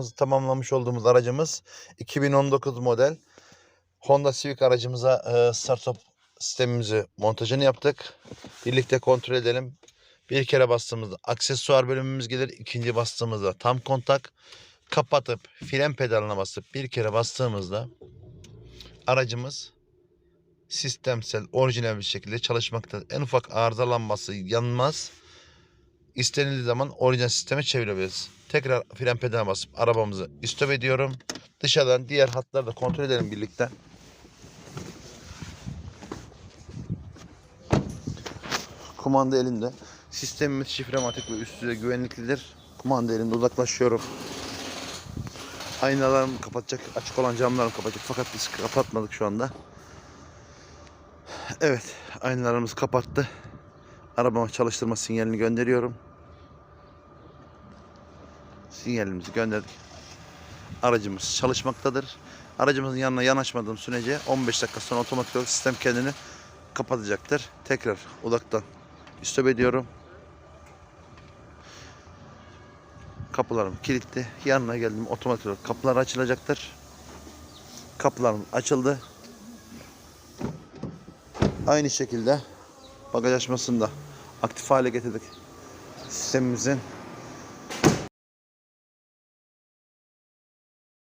Tamamlamış olduğumuz aracımız 2019 model Honda Civic aracımıza e, start-stop sistemimizi montajını yaptık. Birlikte kontrol edelim. Bir kere bastığımızda aksesuar bölümümüz gelir. İkinci bastığımızda tam kontak. Kapatıp fren pedalına basıp bir kere bastığımızda aracımız sistemsel orijinal bir şekilde çalışmakta. En ufak arızalanması yanmaz. İstenildiği zaman orijinal sisteme çevirebiliriz. Tekrar fren pedalına basıp arabamızı istop ediyorum. Dışarıdan diğer hatları da kontrol edelim birlikte. Kumanda elimde. Sistemimiz şifrematik ve üst düzey güvenliklidir. Kumanda elimde uzaklaşıyorum. Aynalarımı kapatacak, açık olan camlarımı kapatacak fakat biz kapatmadık şu anda. Evet, aynalarımızı kapattı. Arabama çalıştırma sinyalini gönderiyorum. Sinyalimizi gönderdik. Aracımız çalışmaktadır. Aracımızın yanına yanaşmadığım sürece 15 dakika sonra otomatik olarak sistem kendini kapatacaktır. Tekrar uzaktan istop ediyorum. Kapılarım kilitli. Yanına geldim otomatik olarak kapılar açılacaktır. Kapılarım açıldı. Aynı şekilde bagaj açmasını da aktif hale getirdik. Sistemimizin